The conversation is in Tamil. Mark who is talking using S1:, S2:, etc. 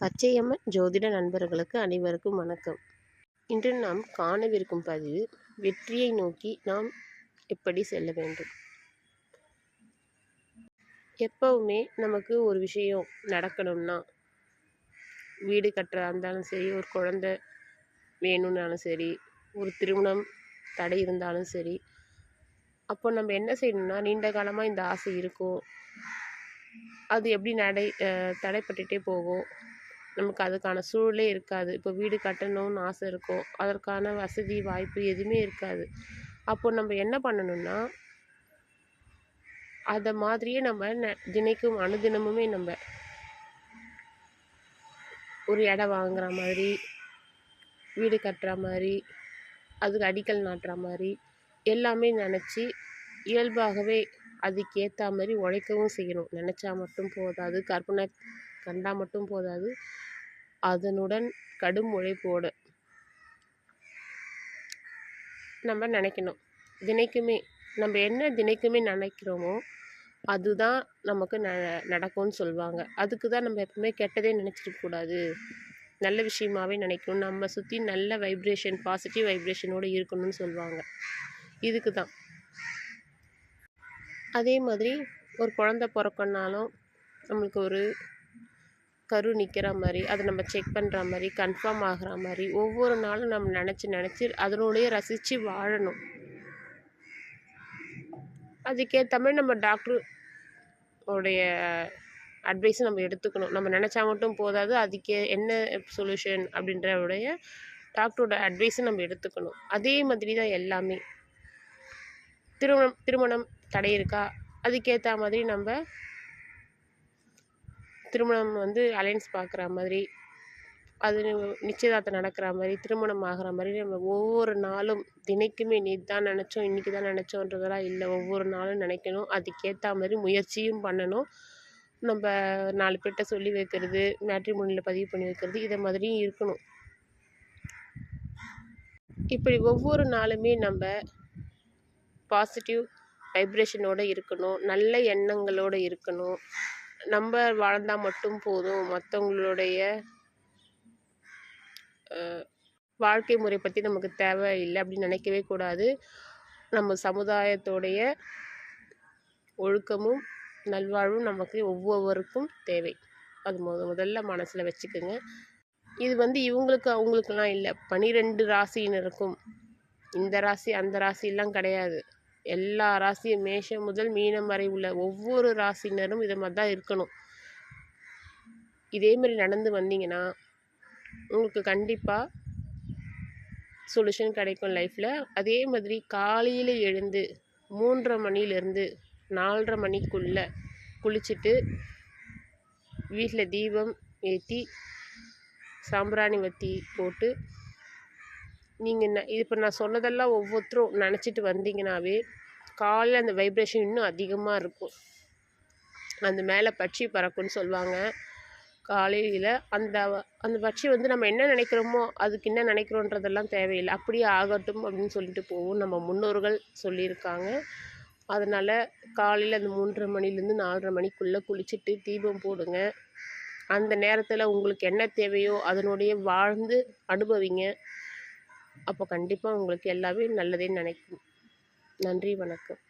S1: பச்சையம்மன் ஜோதிட நண்பர்களுக்கு அனைவருக்கும் வணக்கம். இன்று நாம் காணவிருக்கும் பதிவு வெற்றியை நோக்கி நாம் எப்படி செல்ல வேண்டும்? எப்பவுமே நமக்கு ஒரு விஷயம் நடக்கணும்னா வீடு கட்டுறதா இருந்தாலும் சரி ஒரு குழந்த வேணும்னாலும் சரி ஒரு திருமணம் தடை இருந்தாலும் சரி அப்போ நம்ம என்ன செய்யணும்னா நீண்ட காலமாக இந்த ஆசை இருக்கும். அது எப்படி நடை தடைப்பட்டுகிட்டே போகும். நமக்கு அதுக்கான சூழலே இருக்காது. இப்போ வீடு கட்டணும்னு ஆசை இருக்கும் அதற்கான வசதி வாய்ப்பு எதுவுமே இருக்காது. அப்போ நம்ம என்ன பண்ணணும்னா அதை மாதிரியே நம்ம ந தினைக்கும் அனுதினமுமே நம்ம ஒரு இடம் வாங்குற மாதிரி வீடு கட்டுற மாதிரி அதுக்கு அடிக்கல் நாட்டுற மாதிரி எல்லாமே நினச்சி இயல்பாகவே அதுக்கேற்ற மாதிரி உழைக்கவும் செய்யணும். நினச்சா மட்டும் போதாது. கற்பனை கண்டால் மட்டும் போதாது. அதனுடன் கடும் உழைப்போடு நம்ம நினைக்கணும். தினைக்குமே நம்ம என்ன தினைக்குமே நினைக்கிறோமோ அதுதான் நமக்கு ந நடக்கும்னு சொல்லுவாங்க அதுக்கு தான் நம்ம எப்பவுமே கெட்டதே நினச்சிருக்கக்கூடாது நல்ல விஷயமாவே நினைக்கணும். நம்ம சுற்றி நல்ல வைப்ரேஷன் பாசிட்டிவ் வைப்ரேஷனோடு இருக்கணும்னு சொல்லுவாங்க இதுக்கு தான். அதே மாதிரி ஒரு குழந்த பிறக்கணுனாலும் நம்மளுக்கு ஒரு கரு நிற்கிற மாதிரி அதை நம்ம செக் பண்ணுற மாதிரி கன்ஃபார்ம் ஆகிற மாதிரி ஒவ்வொரு நாளும் நம்ம நினச்சி நினச்சி அதனோடைய ரசித்து வாழணும். அதுக்கேற்ற மாதிரி நம்ம டாக்டர் உடைய அட்வைஸை நம்ம எடுத்துக்கணும். நம்ம நினச்சா மட்டும் போதாது அதுக்கே என்ன சொல்யூஷன் அப்படின்றவுடைய டாக்டரோட அட்வைஸை நம்ம எடுத்துக்கணும். அதே மாதிரி தான் எல்லாமே. திருமணம் திருமணம் தடை இருக்கா? அதுக்கேற்ற மாதிரி நம்ம திருமணம் வந்து அலைன்ஸ் பார்க்குற மாதிரி அது நிச்சயதார்த்தம் நடக்கிற மாதிரி திருமணம் ஆகிற மாதிரி நம்ம ஒவ்வொரு நாளும் தினைக்குமே நீ தான் நினச்சோம் இன்றைக்கி தான் நினச்சோன்றதெல்லாம் இல்லை. ஒவ்வொரு நாளும் நினைக்கணும். அதுக்கேற்ற மாதிரி முயற்சியும் பண்ணணும். நம்ம நாலு பேர்கிட்ட சொல்லி வைக்கிறது மேட்ரிமோனியில் பதிவு பண்ணி வைக்கிறது இதை மாதிரியும் இருக்கணும். இப்படி ஒவ்வொரு நாளுமே நம்ம பாசிட்டிவ் வைப்ரேஷனோடு இருக்கணும். நல்ல எண்ணங்களோடு இருக்கணும். நம்ம வாழ்ந்தால் மட்டும் போதும். மற்றவங்களுடைய வாழ்க்கை முறை பற்றி நமக்கு தேவை இல்லை அப்படின்னு நினைக்கவே கூடாது. நம்ம சமுதாயத்தோடைய ஒழுக்கமும் நல்வாழ்வும் நமக்கு ஒவ்வொருவருக்கும் தேவை. அது முத முதல்ல மனசில் வச்சுக்கோங்க. இது வந்து இவங்களுக்கு அவங்களுக்கெல்லாம் இல்லை. பனிரெண்டு ராசியினருக்கும். இந்த ராசி அந்த ராசிலாம் கிடையாது. எல்லா ராசியும் மேஷம் முதல் மீனம் வரை உள்ள ஒவ்வொரு ராசினரும் இதை மாதிரி தான் இருக்கணும். இதே மாதிரி நடந்து வந்தீங்கன்னா உங்களுக்கு கண்டிப்பாக சொல்யூஷன் கிடைக்கும் லைஃப்பில் அதே மாதிரி காலையில் எழுந்து மூன்றரை மணிலேருந்து நாலரை மணிக்குள்ளே குளிச்சுட்டு வீட்டில் தீபம் ஏற்றி சாம்பிராணி வத்தி போட்டு நீங்கள் ந இப்போ நான் சொன்னதெல்லாம் ஒவ்வொருத்தரும் நினச்சிட்டு வந்தீங்கன்னாவே காலையில் அந்த வைப்ரேஷன் இன்னும் அதிகமாக இருக்கும். அந்த மேலே பட்சி பறக்கும்னு சொல்லுவாங்க. காலையில் அந்த அந்த பட்சி வந்து நம்ம என்ன நினைக்கிறோமோ அதுக்கு என்ன நினைக்கிறோன்றதெல்லாம் தேவையில்லை. அப்படியே ஆகட்டும் அப்படின்னு சொல்லிட்டு போவோம் நம்ம முன்னோர்கள் சொல்லியிருக்காங்க. அதனால் காலையில் அந்த மூன்றரை மணிலேருந்து நாலரை மணிக்குள்ளே குளிச்சுட்டு தீபம் போடுங்க. அந்த நேரத்தில் உங்களுக்கு என்ன தேவையோ அதனுடைய வாழ்ந்து அனுபவிங்க. அப்போ கண்டிப்பாக உங்களுக்கு எல்லாமே நல்லதே நினைக்கும். நன்றி வணக்கம்.